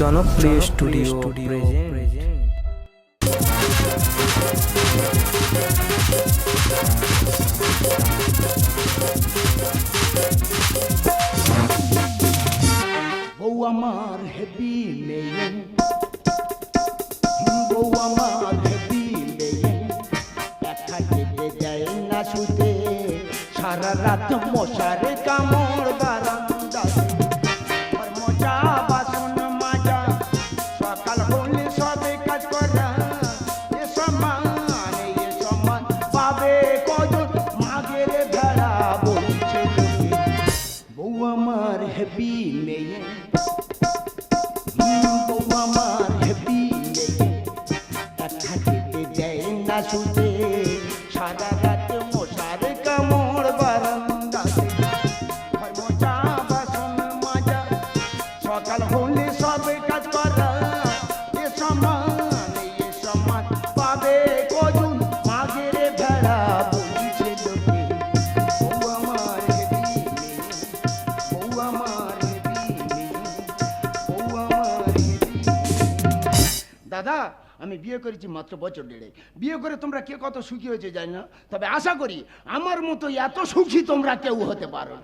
জনপ্রিয় studio present বউ আমার হেভি মেয়ে। বউ আমার হেভি মেয়ে। দেখা যেতে যায় না শুতে। সারা রাত মশার দাদা, আমি বিয়ে করেছি মাত্র বছর দেড়ে বিয়ে করে তোমরা কে কত সুখী হয়েছে জানি না, তবে আশা করি আমার মতো এত সুখী তোমরা কেউ হতে পারো।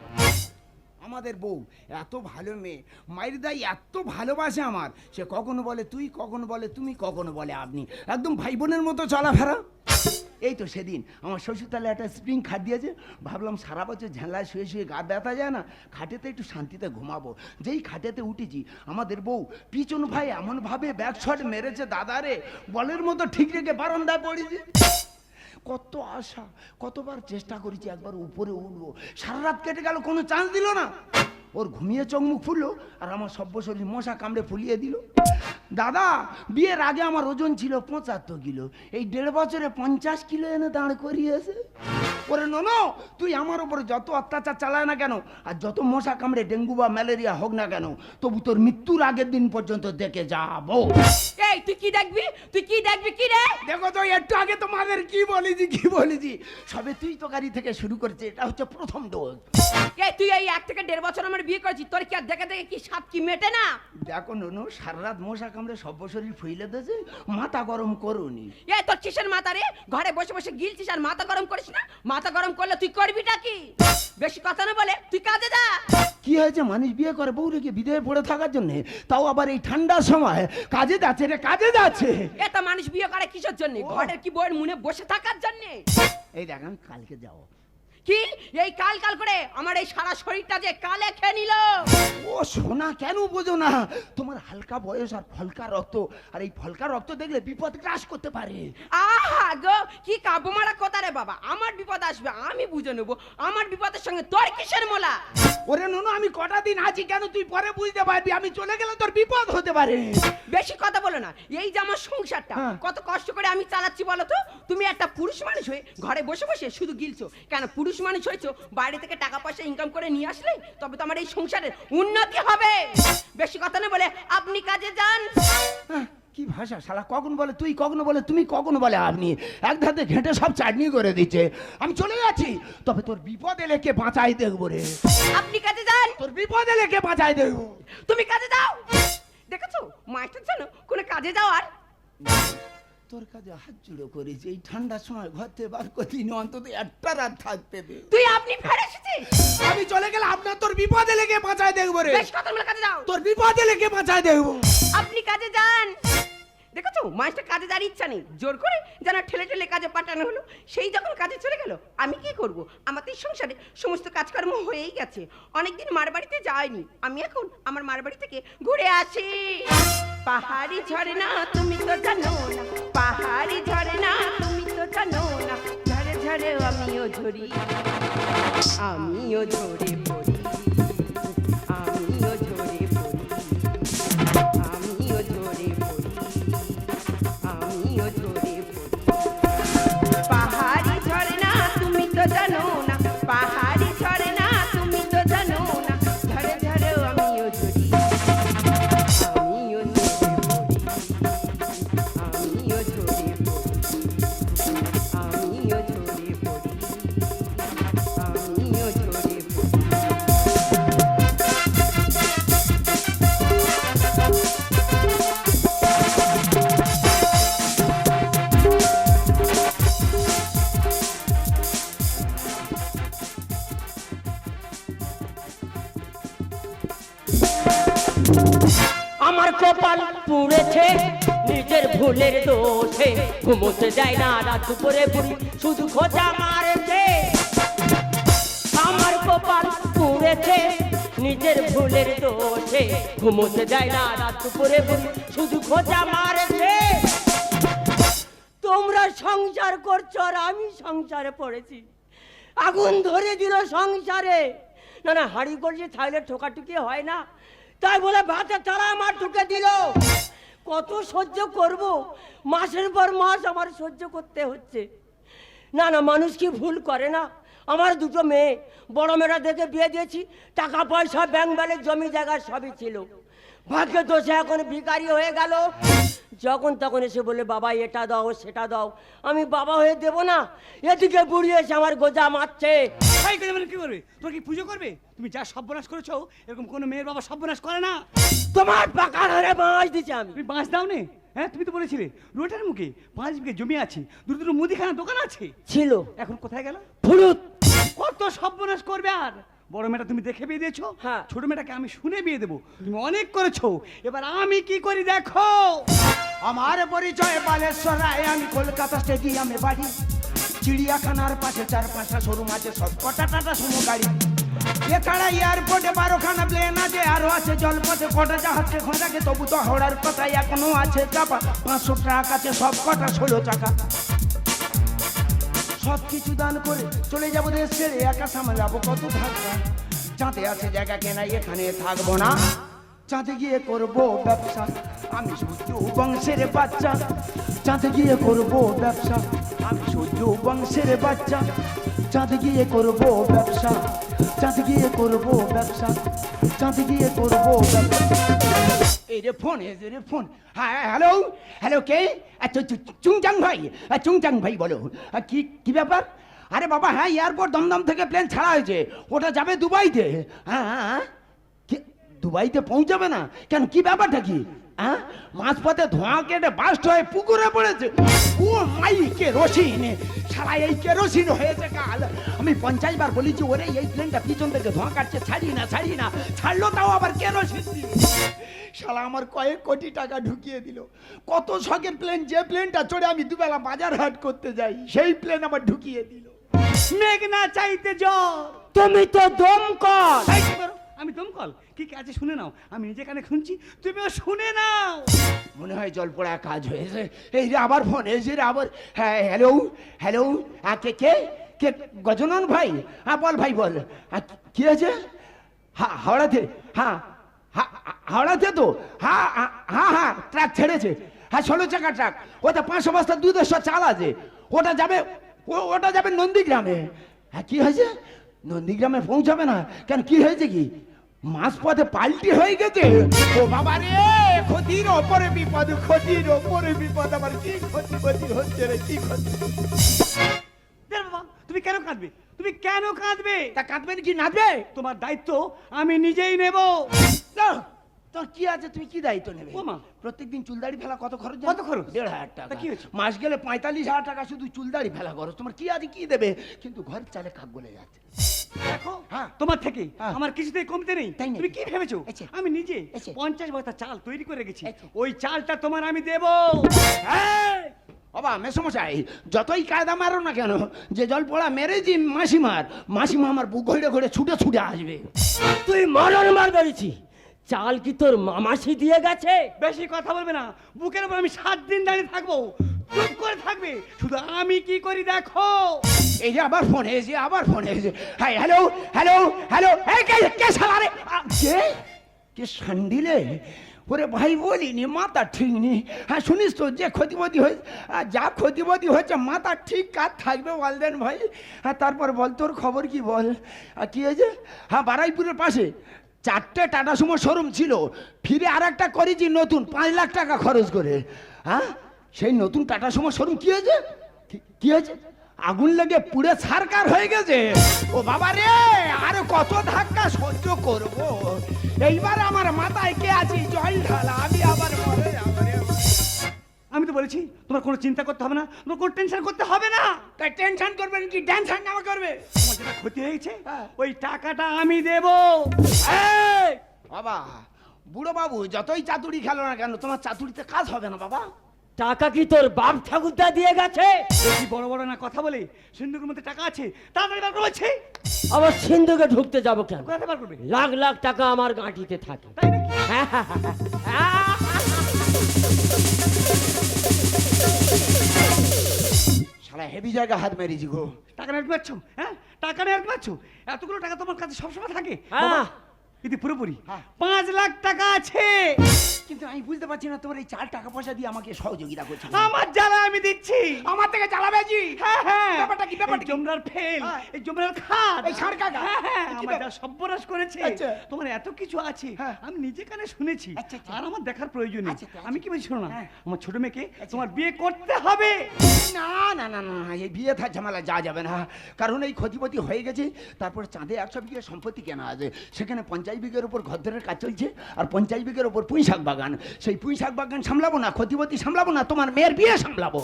আমাদের বউ এত ভালো মেয়ে, মায়ের দাই এত ভালোবাসে আমার, সে কখনো বলে তুই, কখনো বলে তুমি, কখনো বলে আপনি। একদম ভাই বোনের মতো চলাফেরা। এই তো সেদিন আমার শ্বশুর তাহলে একটা স্প্রিং খাট দিয়েছে। ভাবলাম সারা বছর ঝাঁলায় শুয়ে শুয়ে গা ব্যথা যায় না, খাটেতে একটু শান্তিতে ঘুমাবো। যেই খাটেতে উঠেছি, আমাদের বউ, পিছন ভাই, এমনভাবে ব্যাক শট মেরেছে দাদারে বলের মতো ঠিক রেখে বারান্দায় পড়েছে। কত আশা, কতবার চেষ্টা করেছি একবার উপরে উঠবো। সারা রাত কেটে গেল, কোনো চান্স দিল না। ওর ঘুমিয়ে চোখ মুখ ফুললো, আর আমার সভ্য শরীর মশা কামড়ে ফুলিয়ে দিল। দাদা, বিয়ের আগে আমার ওজন ছিল পঁচাত্তর কিলো। এই দেড় বছরে পঞ্চাশ কিলো এনে দাঁড় করিয়েছে। ওরে ননো তুই আমার উপরে যত অত্যাচার চালায় না কেন আর যত মশা কামড়ে ডেঙ্গু বা ম্যালেরিয়া হোক না কেন তবু তোর মৃত্যুর আগের দিন পর্যন্ত দেখে যাব। এই তুই কি দেখবি? তুই কি দেখবি? কি রে? দেখো তো একটু আগে তোমাদের কি বলেছি কি বলেছি? সবে তুই তো গাড়ি থেকে শুরু করেছে এটা হচ্ছে প্রথম ডোজ। এই তুই এই এক থেকে দেড় বছর আমার বিয়ে করেছিস তোর কি আর দেখে দেখে কি সাত কি মেটে না? দেখো নুনু সারা রাত মশা কামড়ে সব শরীর ফুইলে দিয়েছে মাথা গরম করুনি। এ তোর কিসের মাথা রে? ঘরে বসে বসে গিলছিস আর মাথা গরম করিস না? মাথা গরম করলে তুই করবিটা কি? বেশি কথা না বলে তুই কাজে যা। কি হয়েছে? মানুষ বিয়ে করে বউ রেখে বিদেহে পড়ে থাকার জন্য। তাও আবার এই ঠান্ডার সময়। কাজে যাচ্ছে রে কাজে যাচ্ছে। এটা মানুষ বিয়ে করে কিসের জন্য। ঘরের কি বইয়ের মনে বসে থাকার জন্য? এই দেখ আমি কালকে যাব। কি? এই কাল কাল করে আমার এই সারা শরীরটা যে কালে খেয়ে নিল? ও সোনা কেন বোঝো না? তোমার হালকা বয়স আর ফলকা রক্ত। আর এই ফলকা রক্ত দেখলে বিপদ গ্রাস করতে পারে। আহা গো কি কাব্য মারা কথা রে বাবা। আমার বিপদ আসবে আমি বুঝে নেব। আমার বিপদের সঙ্গে তোর কিসের মোলা? ওরে নুনু আমি কটা দিন আছি কেন তুই পরে বুঝতে পারবি? আমি চলে গেলে তোর বিপদ হতে পারে। বেশি কথা বলো না। এই যে আমার সংসারটা হ্যাঁ। কত কষ্ট করে আমি চালাচ্ছি বলো তো? তুমি একটা পুরুষ মানুষ হয়ে ঘরে বসে বসে শুধু গিলছো। কেন পুরুষ মানুষ হয়েছো বাইরে থেকে টাকা পয়সা ইনকাম করে নিয়ে আসলে তবে তো আমার এই সংসারের উন্নতি হবে। বেশি কথা না বলে আপনি কাজে যান। কি ভাষা শালা কখন বলে তুই কখনো বলে তুমি কখনো বলে আপনি? এক ধাতে ঘেঁটে সব চাটনি করে দিচ্ছে। আমি চলে যাচ্ছি তবে তোর বিপদ এলে কে বাঁচাই দেখব রে? আপনি কাজে যান। তোর বিপদ এলে কে বাঁচাই দেখব? তুমি কাজে যাও। দেখেছ মাস্টার জানো কোনো কাজে যাওয়ার তোর কাছে হাত জুড়ো করেছি এই ঠান্ডার সময় ঘর থেকে বার না অন্তত একটা রাত থাকতে দে। তুই আপনি ফেরে এসেছিস? আমি চলে গেলে আপনার তোর বিপদে লেগে বাঁচায় দেখব রে। বেশ কথা বলে কাজে যাও। তোর বিপদে লেগে বাঁচায় দেখব। আপনি কাজে যান। দেখেছ? মাস্টার কাজে যাওয়ার ইচ্ছা নেই। জোর করে যেন ঠেলে ঠেলে কাজে পাঠানো হলো, সেই যখন কাজে চলে গেল, আমি কি করব? আমাদের সংসারে সমস্ত কাজকর্ম হয়েই গেছে। অনেকদিন মার বাড়িতে যাইনি আমি এখন আমার মার বাড়ি থেকে ঘুরে আসি। পাহাড়ি ঝরে না তুমি তো জানো না। পাহাড়ি ঝরে না তুমি তো জানো না। ঝরে ঝরে আমিও ঝরি। আমিও ঝরে পড়ি। ঘুমোতে যায় না, রাত দুপুরে বুড়ি শুধু খোঁজা মারেছে। আমার কপাল পুড়েছে, নিজের ভুলের দোষে। ঘুমোতে যায় না, রাত দুপুরে বুড়ি শুধু খোঁজা মারেছে। তোমরা সংসার করছ আর আমি সংসারে পড়েছি। আগুন ধরে দিল সংসারে। না না, হাড়ি করছে থাইলে ঠোকাটুকি হয় না। তাই বলে ভাতে তারা আমার ঢুকে দিল। কত সহ্য করব? মাসের পর মাস আমার সহ্য করতে হচ্ছে। না না, মানুষ কি ভুল করে না? আমার দুটো মেয়ে, বড় মেয়েরা দেখে বিয়ে দিয়েছি, টাকা পয়সা ব্যাংক ব্যালেন্স জমি জায়গা সবই ছিল। ভাগ্য দোষে এখন ভিকারি হয়ে গেল। যখন তখন এসে বলে বাবা এটা দাও সেটা দাও। আমি বাবা হয়ে দেব না। এদিকে বুড়ি এসে আমার গোজা মারছে। মানে কি করবে? তোর কি পুজো করবে? তুমি যা সর্বনাশ করেছ এরকম কোনো মেয়ের বাবা সর্বনাশ করে না। তোমার পাকা ধরে মাছ দিচ্ছে আমি। তুমি বাঁশ দাও নে হ্যাঁ তুমি তো বলেছিলে রোটার মুখে পাঁচ বিঘে জমি আছে দুটো দুটো মুদিখানা দোকান আছে। ছিল। এখন কোথায় গেল? ফুরুত। কত সর্বনাশ করবে আর? বড় মেয়েটা তুমি দেখে বিয়ে দিয়েছ? হ্যাঁ। ছোট মেয়েটাকে আমি শুনে বিয়ে দেবো। তুমি অনেক করেছ। এবার আমি কি করি দেখো? আমার পরিচয় বালেশ্বর রায় আমি কলকাতা স্টেডিয়ামে বাড়ি। চিড়িয়াখানার পাশে চার পাঁচটা শোরুম আছে সব কটা টাটা সুমো গাড়ি। এছাড়া এয়ারপোর্টে বারোখানা প্লেন আছে আরও আছে জলপথে কটা জাহাজে খোঁজাকে তবু তো হাওড়ার কথা এখনও আছে চাপা। পাঁচশো ট্রাক আছে সব কটা ষোলো চাকা। সব কিছু দান করে চলে যাব দেশ ছেড়ে একা সামলাবো কত থাকবা চাঁদে আছে জায়গা কেনা এখানে থাকব না। চাঁদে গিয়ে করব ব্যবসা, আমি সূর্য বংশের বাচ্চা। চাঁদে গিয়ে করব ব্যবসা, আমি সূর্য বংশের বাচ্চা। চাঁদে গিয়ে করব ব্যবসা। চাঁদে গিয়ে করব ব্যবসা। চাঁদে গিয়ে করব এই ফোন এই ফোন। হ্যাঁ হ্যালো হ্যালো কে? আচ্ছা চুংচাং ভাই চুংচাং ভাই বলো। কি কি ব্যাপার? আরে বাবা হ্যাঁ এয়ারপোর্ট দমদম থেকে প্লেন ছাড়া হয়েছে। ওটা যাবে দুবাইতে। হ্যাঁ হ্যাঁ হ্যাঁ। দুবাইতে পৌঁছাবে না? কেন, কি ব্যাপারটা কি? হ্যাঁ মাঝপথে ধোঁয়া কেটে বাস্ট হয়ে পুকুরে পড়েছে। ও মাই কেরোসিন সারা এই কেরোসিন হয়েছে কাল? আমি পঞ্চাশ বার বলেছি ওরে এই প্লেনটা পিছন থেকে ধোঁয়া কাটছে ছাড়ি না ছাড়ি না। ছাড়লো তাও আবার কেরোসিন দিল শালা আমার কয়েক কোটি টাকা ঢুকিয়ে দিল। কত শখের প্লেন যে প্লেনটা চড়ে আমি দুবেলা বাজার হাট করতে যাই সেই প্লেন আবার ঢুকিয়ে দিল। মেঘ না চাইতে জ্বর। তুমি তো করো? আমি দমকল কি আছে শুনে নাও। আমি নিজে কানে শুনছি তুমিও শুনে নাও। মনে হয় জল পড়া কাজ হয়েছে। এই রে আবার ফোন এসে রে আবার হ্যাঁ হ্যালো হ্যালো হ্যাঁ কে কে কে গজনন ভাই? হ্যাঁ বল ভাই বল। হ্যাঁ, কি আছে হ্যাঁ হাওড়াতে হ্যাঁ হাওড়াতে তো? হ্যাঁ হ্যাঁ, হ্যাঁ ট্রাক ছেড়েছে। হ্যাঁ ষোলো চাকা ট্রাক। ওটা পাঁচশো বস্তা দুধের চাল আছে। ওটা যাবে ওটা যাবে নন্দীগ্রামে। হ্যাঁ কি হয়েছে? নন্দীগ্রামে পৌঁছাবে না। কেন কি হয়েছে কি? মাছ পথে পাল্টি হয়ে গেছে। ও বাবা রে ক্ষতির ওপরে বিপদ ক্ষতির ওপরে বিপদ আমার কি ক্ষতি ক্ষতি হচ্ছে রে কি ক্ষতি? বাবা তুমি কেন কাঁদবে? তুমি কেন কাঁদবে? তা কাঁদবে কি নাচবে? তোমার দায়িত্ব আমি নিজেই নেব। তোর কি আছে তুমি কি দায়িত্ব নেবে মা। প্রত্যেকদিন চুলদাড়ি ফেলা কত খরচ? কত খরচ? দেড় হাজার টাকা কি হয়েছে? মাস গেলে পঁয়তাল্লিশ হাজার টাকা শুধু চুলদাড়ি ফেলা খরচ তোমার কি আছে কি দেবে কিন্তু ঘর চালে কাক বলে যাচ্ছে দেখো হ্যাঁ। তোমার থেকে হ্যাঁ। আমার কিছুতেই কমতে নেই তুমি কি ভেবেছো। আমি নিজে। পঞ্চাশ বস্তা চাল তৈরি করে গেছি আচ্ছা। ওই চালটা তোমার আমি দেব বাবা মেসমশাই যতই কায়দা মারো না কেন যে জল পড়া মেরেছি মাসিমার মাসিমা আমার বুক ঘুরে ঘুরে ছুটে ছুটে আসবে তুই মরণ মার বেরিয়েছি চাল কি তোর মামাসি দিয়ে গেছে? বেশি কথা বলবে না। বুকের উপর আমি সাত দিন দাঁড়িয়ে থাকব। চুপ করে থাকবে। শুধু আমি কি করি দেখো। এই যে আবার ফোন এসে আবার ফোন এসে হাই হ্যালো হ্যালো হ্যালো। কে কে শালা রে? আ, কে? কে সান্ডিলে ওরে ভাই বলিনি মাথা ঠিক নেই। হ্যাঁ শুনিস তো যে ক্ষতিপতি হয়েছে আর যা ক্ষতিপতি হয়েছে মাথা ঠিক কাজ থাকবে বলদেন ভাই। হ্যাঁ তারপর বল তোর খবর কি বল? আর কি হয়েছে? হ্যাঁ বারাইপুরের পাশে। চারটে টাটা সুমো শোরুম ছিল। ফিরে আর একটা করেছি নতুন, পাঁচ লাখ টাকা খরচ করে। হ্যাঁ? সেই নতুন টাটা সুমো শোরুম কি হয়েছে? কি- হয়েছে? আগুন লেগে পুড়ে সারকার হয়ে গেছে। ও বাবা রে, আর কত ধাক্কা সহ্য করব? এইবার আমার মাথায় কে আছি? জল ঢালা, আমি আবার মরে বলেছি তোমার কোনো চিন্তা করতে হবে না তোমার কোনো টেনশন করতে হবে না। তা টেনশন করবেন কি টেনশন আমার করবে। তোমার যেটা ক্ষতি হয়েছে হ্যাঁ। ওই টাকাটা আমি দেব। এই, বাবা বুড়ো বাবু যতই চাতুরি খেলো না কেন তোমার চাতুরিতে কাজ হবে না বাবা। টাকা কি তোর বাপ ঠাকুরদা দিয়ে গেছে? বেশি বড় বড় না কথা বলে সিন্ধুকের মধ্যে টাকা আছে তাড়াতাড়ি বার করে বলছি। আবার সিন্ধুকে ঢুকতে যাব কেন? করবে? লাখ লাখ টাকা আমার গাঁটিতে থাকে। তাই নাকি? সারা হেভি জায়গা হাত মেরেছি গো। টাকা নেট পাচ্ছ হ্যাঁ? টাকা নেট পাচ্ছ এতগুলো টাকা তোমার কাছে সবসময় থাকে। হ্যাঁ। বাবা, পুরোপুরি হ্যাঁ। পাঁচ লাখ টাকা আছে কিন্তু আমি বুঝতে পারছি না তোমার এই চার টাকা পয়সা দিয়ে আমাকে সহযোগিতা করছে আমার জ্বালা আমি দিচ্ছি আমার থেকে চালাবে জি হ্যাঁ হ্যাঁ ব্যাপারটা কি ব্যাপারটা জমরার ফেল। এই জমরার খাট এই কাকা? আমার যা করেছে আচ্ছা। তোমার এত কিছু আছে। আমি নিজে কানে শুনেছি আচ্ছা, আচ্ছা। আর আমার দেখার প্রয়োজন নেই। আমি কি বলছি শোনো না। আমার ছোট মেয়েকে তোমার বিয়ে করতে হবে না না না না না, এই বিয়ে থাক ঝামেলা যা যাবে না কারণ এই ক্ষতিপতি হয়ে গেছে তারপর চাঁদে একশো বিঘে সম্পত্তি কেনা আছে সেখানে পঞ্চাশ বিঘের উপর ঘরদরের কাজ চলছে আর পঞ্চাশ বিঘের উপর পুঁই শাক বাগান। সেই পুঁই শাক বাগান সামলাবো না ক্ষতিপতি সামলাবো না তোমার মেয়ের বিয়ে সামলাবো।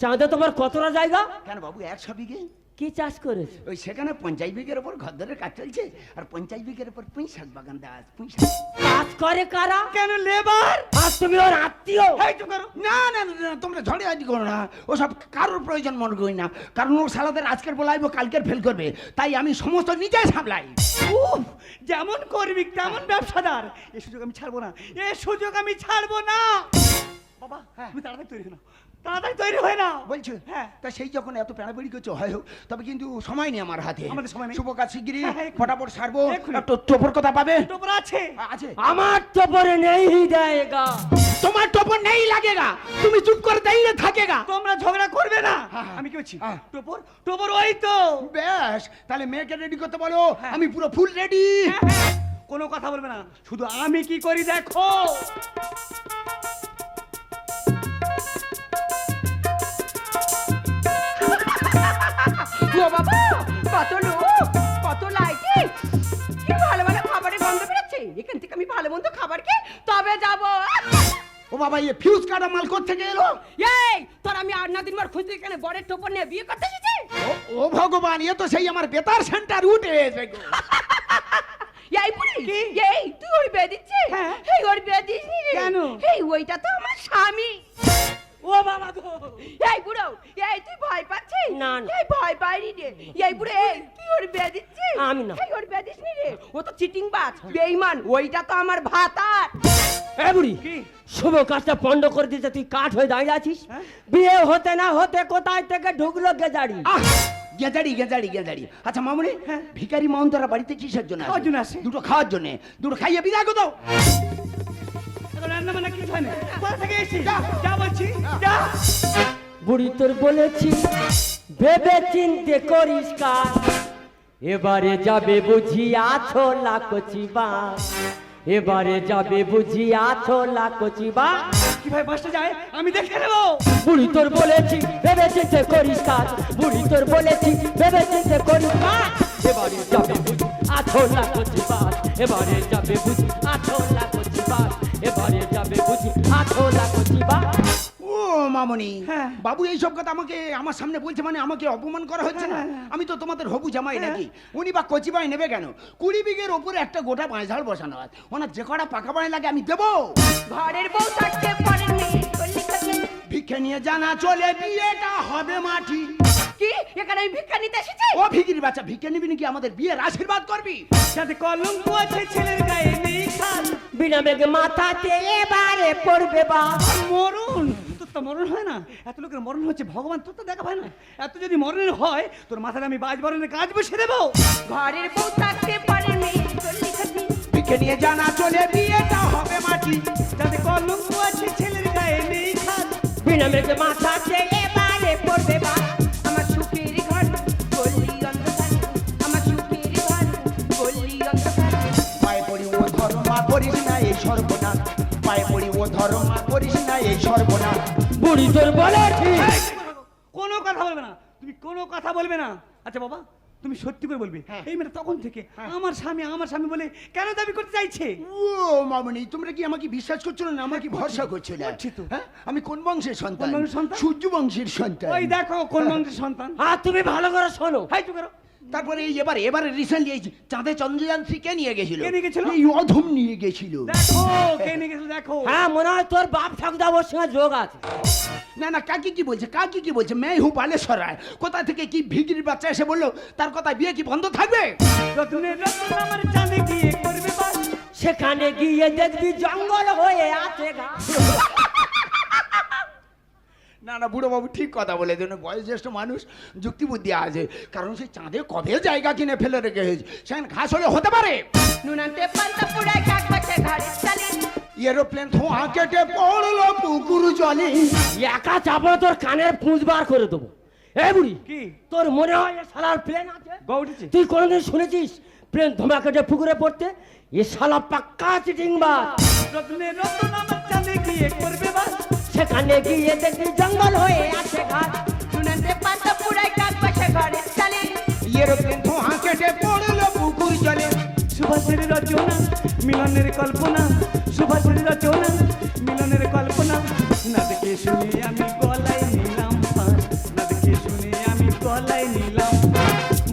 চাঁদে তোমার কতটা জায়গা? কেন বাবু একশো বিঘে? কি চাষ করেছে? ওই সেখানে পঞ্চাশ বিঘের উপর ঘরদরের কাজ চলছে আর পঞ্চাশ বিঘের উপর পুঁই শাক বাগান দেওয়া আছে পুঁই শাক। কাজ করে কারা? কেন লেবার? আর তুমি ওর আত্মীয়? এই তো করো না না না, না তোমরা ঝড়ে আজ করো না। ওসব কারোর প্রয়োজন মনে করি না। কারণ ও সালাদের আজকের বলাইবো কালকের ফেল করবে। তাই আমি সমস্ত নিজে সামলাই। উফ, যেমন করবি তেমন ব্যবসাদার। এ সুযোগ আমি ছাড়বো না। এ সুযোগ আমি ছাড়বো না। বাবা হ্যাঁ। তুমি তাড়াতাড়ি তৈরি হয়ে নাও। তাড়াতাড়ি তৈরি হয়ে বলছো? হ্যাঁ। তা সেই যখন এত করছ হয় হোক তবে কিন্তু সময় নেই আমার হাতে। আমাদের সময় নেই। শুভ কাজ শিগগিরি হ্যাঁ, হ্যাঁ। ফটাফট সারবো। টোপর কথা পাবে? টোপর আছে। আছে। আমার নেই তোমার টোপর নেই লাগেগা। তুমি চুপ করে দাঁড়িয়ে থাকেগা। তোমরা ঝগড়া করবে না। হ্যাঁ। আমি কি বলছি। টোপর টোপর ওই তো। বেশ তাহলে মেয়েকে রেডি করতে বলো। আমি পুরো ফুল রেডি হ্যাঁ, হ্যাঁ। কোনো কথা বলবে না। শুধু আমি কি করি দেখো? বাবা কত লোক কত লাইটিং কি ভালো ভালো খাবারের গন্ধ বেরোচ্ছে? এখান থেকে আমি ভালো মন্দ খাবার খেয়ে তবে যাব। ও বাবা ইয়ে ফিউজ কাটা মাল থেকে এলো? এই তোর আমি আর না দিন খুঁজতে এখানে বরের টোপর নিয়ে বিয়ে করতে এসেছি। ও- ভগবান এ তো সেই আমার বেতার সেন্টার উঠে এসে গো। এই বুড়ি এই তুই ওর বিয়ে দিচ্ছিস হ্যাঁ। এই ওর বিয়ে দিস কেন? এই ওইটা তো আমার স্বামী। ও বাবা গো। এই বুড়ো এই তুই ভয় পাচ্ছিস? না, না। এই ভয় পাইনি রে। এই বুড়ো এই তুই ওর বিয়ে দিচ্ছিস? আমি না। এই ওর বিয়ে দিস নি রে? ও তো চিটিং বাজ। বেঈমান ওইটা তো আমার ভাতার। এ বুড়ি কি? শুভ কাজটা পণ্ড করে দিতে তুই কাঠ হয়ে দাঁড়িয়ে আছিস? হ্যাঁ? বিয়ে হতে না হতে কোথায় থেকে ঢুকলো গেজাড়ি? আহ! গেজাড়ি গেজাড়ি গেজাড়ি। আচ্ছা মামুনি ভিখারি মাউন্তারা বাড়িতে কিসের জন্য আসে? দুটো খাওয়ার জন্য। দুটো খাইয়ে বিদায় দাও রান্না বান্না কিছু হয় না কোথা থেকে এসেছি যা বলছি যা। বুড়ি তোর বলেছি ভেবে চিনতে করিস কাজ এবারে যাবে বুঝি আছো লাকচি বা। এবারে যাবে বুঝি আছো লাকচি বা। কীভাবে বাসটা যায়? আমি দেখে নেব। বুড়ি তোর বলেছি ভেবে চিনতে করিস কাজ বুড়ি তোর বলেছি ভেবে চিনতে করিস কাজ এবারে যাবে বুঝি আছো লাকচি বা। এবারে যাবে বুঝি আছো লাকচি এবারে যাবে বুঝি। ও মামনি হ্যাঁ। বাবু এইসব কথা আমাকে আমার সামনে বলছে মানে আমাকে অপমান করা হচ্ছে না? আমি তো তোমাদের হবু জামাই নাকি। উনি বা কচি বাই নেবে কেন? কুড়ি বিঘের ওপরে একটা গোটা বাঁশঝাড় বসানো আছে। ওনার যে কটা পাকা বাড়ি লাগে আমি দেবো। ঘরের বউ থাকতে পারেন ভিক্ষে নিয়ে জানা চলে বিয়েটা হবে মাটি। কি? এখানে আমি ভিক্ষা নিতে এসেছি? ও ভিকির বাচ্চা ভিক্ষে নিবি নাকি? আমাদের বিয়ের আশীর্বাদ করবি? যাতে কলঙ্ক আছে ছেলের গায়ে নেই খাল। বিনা বেগে মাথাতে এবারে পড়বে বা। তোর তো মরণ হয় না। এত লোকের মরণ হচ্ছে ভগবান তোর তো দেখা হয় না। এত যদি মরণের হয় তোর মাথায় আমি বাজ বরণের কাজ বসে দেবো। ঘরের বউ থাকতে পারেন মেয়ে চল্লি খাচ্ছে ভিক্ষে নিয়ে জানা চলে বিয়েটা হবে মাটি। যাতে কলঙ্ক আছে ছেলের গায়ে নেই খাল। বিনা বেগে মাথাতে এবারে পড়বে বা। এই সর্বনাশ পায়ে পড়ি ও ধর্মা করিস না এই সর্বনাশ বুড়ি তোর এই, কোনো কথা বলবে না। তুমি কোনো কথা বলবে না। আচ্ছা বাবা তুমি সত্যি করে বলবে। হ্যাঁ। এই মেয়েটা তখন থেকে হ্যাঁ। আমার স্বামী আমার স্বামী বলে কেন দাবি করতে চাইছে? ও মামনি তোমরা কি আমাকে বিশ্বাস করছ না? আমাকে ভরসা করছ। না? তো। হ্যাঁ? আমি কোন বংশের সন্তান? সন্তান? সূর্য বংশের সন্তান। ওই দেখো কোন বংশের সন্তান। আর তুমি ভালো করে শোনো। হাই চুপ করো। তারপরে এই এবার এবারে রিসেন্টলি এই চাঁদে চন্দ্রযান থ্রি কে নিয়ে গেছিল। কে নিয়ে গেছিল? এই অধম নিয়ে গেছিল। দেখো কে নিয়ে গেছিল দেখো। হ্যাঁ মনে হয় তোর বাপ ঠাকুরদা ওর সঙ্গে যোগ আছে। না না কাকি কি বলছে কাকি কি বলছে? মেয়ে হু বালেশ্বর রায়। কোথা থেকে কি ভিগির বাচ্চা এসে বলল তার কথা বিয়ে কি বন্ধ থাকবে? সেখানে গিয়ে দেখবি জঙ্গল হয়ে আছে না না বুড়ো বাবু ঠিক কথা বলে দেন বয়োজ্যেষ্ঠ মানুষ যুক্তি বুদ্ধি আছে। কারণ সেই চাঁদে কবে জায়গা কিনে ফেলে রেখে হয়েছে সেখানে ঘাস হলে হতে পারে। এরোপ্লেন ধোঁয়া কেটে পড়ল পুকুর জলে। একা চাপড়ে তোর কানের পুঁজ বার করে দেবো। এ বুড়ি কি? তোর মনে হয় এ শালার প্লেন আছে? তুই কোনোদিন শুনেছিস প্লেন ধোঁয়া কেটে পুকুরে পড়তে? এ শালা পাক্কা চিটিং বাস রত্নের রত্ন আমার চাঁদে গিয়ে করবে বাস। সেখানে গিয়ে দেখবি জঙ্গল হয়ে আছে ঘাস নুনান্তে পান্তা পুরাই কাক বাছে ঘরে চালে। এরোপ্লেন ধোঁয়া কেটে পড়ল পুকুর জলে। সুভাষের রচনা মিলনের কল্পনা সুভাষের রচনা মিলনের কল্পনা। না দেখে শুনে আমি গলায় নিলাম না দেখে শুনে আমি গলায় নিলাম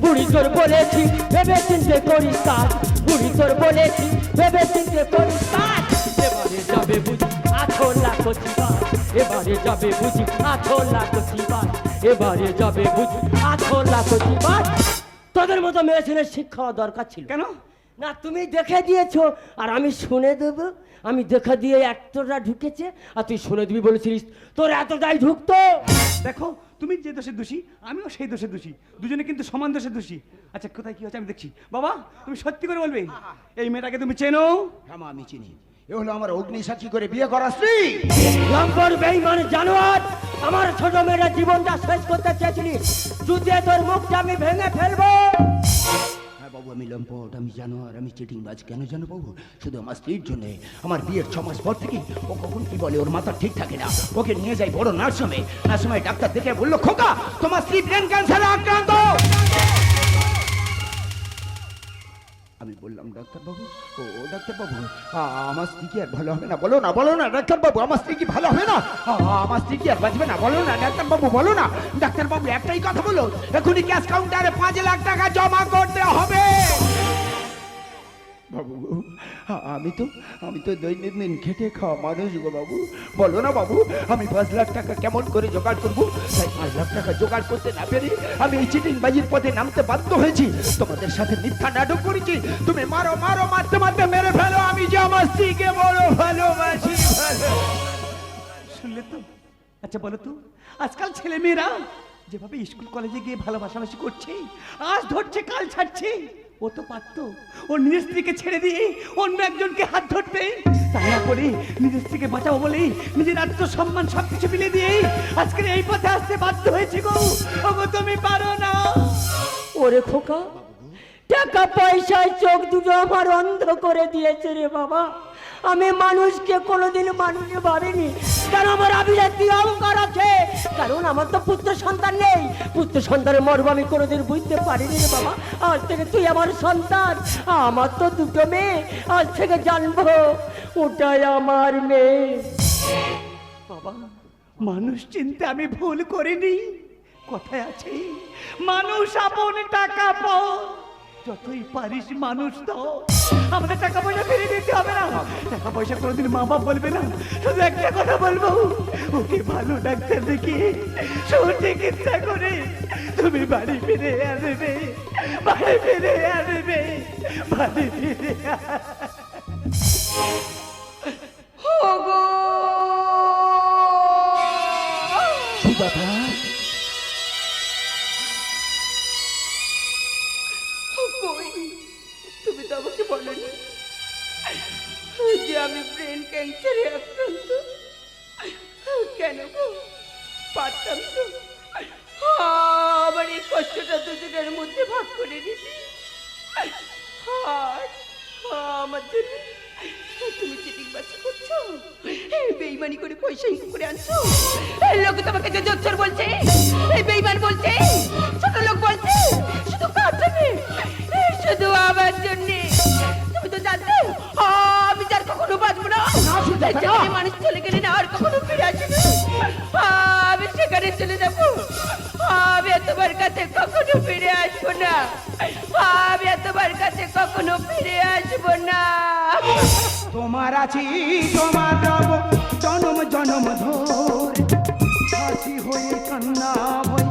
বুড়ি তোর বলেছি ভেবে চিনতে করিস কাজ। বুড়ি তোর বলেছি ভেবে চিনতে করিস কাজ। এবারে যাবে বুঝি। আঠো লাখ এবারে যাবে বুঝি আঠো লাখ জীবন এবারে যাবে বুঝি আঠো লাখ জীবন তোদের মতো মেয়ে ছেলের শিক্ষা দরকার ছিল। কেন? না তুমি দেখে দিয়েছ আর আমি শুনে দেব। আমি দেখে দিয়ে এতটা ঢুকেছে আর তুই শুনে দিবি বলেছিলিস তোর এতটাই ঢুকতো। দেখো তুমি যে দোষে দোষী আমিও সেই দোষে দোষী। দুজনে কিন্তু সমান দোষে দোষী। আচ্ছা কোথায় কি হচ্ছে আমি দেখছি। বাবা তুমি সত্যি করে বলবে? এই মেয়েটাকে তুমি চেনো? হ্যাঁ আমি চিনি। এ হলো আমার অগ্নিসাক্ষী করে বিয়ে করা স্ত্রী। লম্বর বেইমান জানোয়ার আমার ছোট মেয়েরা জীবনটা শেষ করতে চেয়েছিলিস যুদ্ধে তোর মুখটা আমি ভেঙে ফেলব। হ্যাঁ বাবু আমি লম্পট আমি জানোয়ার আমি চিটিং বাজ কেন জানো বাবু? শুধু আমার স্ত্রীর জন্য। আমার বিয়ের ছ মাস পর থেকে ও কখন কি বলে ওর মাথা ঠিক থাকে না। ওকে নিয়ে যাই বড় নার্সমে। নার্সমে ডাক্তার দেখে বলল খোকা তোমার স্ত্রী ব্রেন ক্যান্সারে আক্রান্ত। আমি বললাম ডাক্তার বাবু ও ডাক্তারবাবু ডাক্তার বাবু আমার স্ত্রী কি আর ভালো হবে না? বলো না বলো না ডাক্তার বাবু আমার স্ত্রী কি ভালো হবে না? আমার স্ত্রী কি আর বাঁচবে না? বলো না ডাক্তার বাবু বলো না। ডাক্তার বাবু একটাই কথা বলো, এখনই ক্যাশ কাউন্টারে পাঁচ লাখ টাকা জমা করতে হবে। বাবু আমি তো আমি তো দৈনন্দিন খেটে খাওয়া মানুষ গো বাবু। বলো না বাবু, আমি পাঁচ লাখ টাকা কেমন করে জোগাড় করব? তাই পাঁচ লাখ টাকা জোগাড় করতে না পেরে আমি এই চিটিং বাজির পথে নামতে বাধ্য হয়েছি। তোমাদের সাথে মিথ্যা নাটক করেছি। তুমি মারো মারো, মারতে মারতে মেরে ফেলো। আমি যে আমার স্ত্রীকে বড় ভালোবাসি শুনলে তো? আচ্ছা বলো তো, আজকাল ছেলে মেয়েরা যেভাবে স্কুল কলেজে গিয়ে ভালোবাসাবাসি করছে, আজ ধরছে, কাল ছাড়ছে ও তো পারত। ও নিজের স্ত্রীকে ছেড়ে দিয়ে অন্য একজনকে হাত ধরতে। তাই না করে নিজের স্ত্রীকে বাঁচাবো বলেই নিজের আত্মসম্মান সব কিছু মিলে দিয়েই আজকের এই পথে আসতে বাধ্য হয়েছি গো। ওগো, তুমি পারো না। ওরে খোকা টাকা পয়সায় চোখ দুটো আমার অন্ধ করে দিয়েছে রে বাবা। আমি মানুষকে কোনোদিন মানুষে ভাবিনি কারণ আমার আবিরাতি অহংকার আছে। কারণ আমার তো পুত্র সন্তান নেই। পুত্র সন্তানের মর্ম আমি কোনোদিন বুঝতে পারিনি বাবা। আজ থেকে তুই আমার সন্তান। আমার তো দুটো মেয়ে। আজ থেকে জানব ওটাই আমার মেয়ে। বাবা, মানুষ চিনতে আমি ভুল করিনি। কথায় আছে, মানুষ আপন টাকা পাও। যতই পারিস মানুষ দাও। আমাদের টাকা পয়সা ফিরে দিতে হবে না। টাকা পয়সা কোনোদিন মা বাপ বলবে না। শুধু একটা কথা বলব ওকে ভালো ডাক্তার দেখি সুচিকিৎসা করে। তুমি বাড়ি ফিরে আসবে বাড়ি ফিরে আসবে বাড়ি ফিরে ওগো! সুদাদা যে আমি ব্রেন ক্যান্সারে আক্রান্ত। কেন পারতাম তো। আমার এই কষ্টটা দুজনের মধ্যে ভাগ করে নিতে আর, আমার জন্য। তুমি চিটিং বাচ্চা করছ? বেইমানি করে পয়সা ইনকাম করে আনছো? লোক তোমাকে যে জোচ্চর বলছে বেইমান বলছে, ছোট লোক বলছে, শুধু কার জন্যে? শুধু আমার জন্যে। তুমি তো জানতে কখনো বাঁচবো না। মানুষ চলে গেলে না আর কখনো ফিরে আসে না। আমি সেখানে চলে যাব। আমি তোমার কাছে কখনো ফিরে আসব না। আমি তোমার কাছে কখনো ফিরে আসব না। তোমার আছি তোমার রব জনম জনম ধর। হাসি হয়ে কান্না হই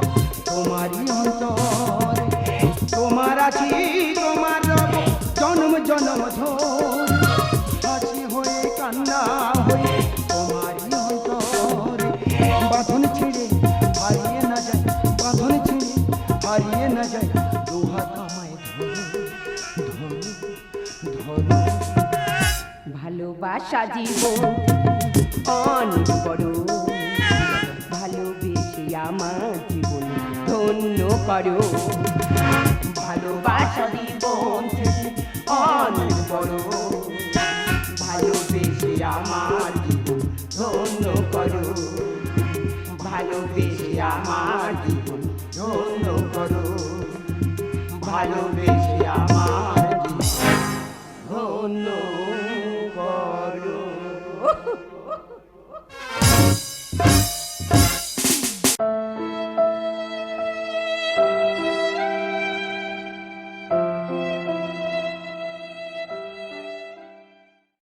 তোমারই অন্তর। তোমার আছি জীবন অনেক বড় ভালোবেসে আমার জীবন ধন্য করো। ভালোবাসা জীবন অনেক বড় ভালোবেসে আমার জীবন ধন্য করো। ভালোবেসে আমার জীবন ধন্য করো। ভালোবেসে আমার জীবন ধন্য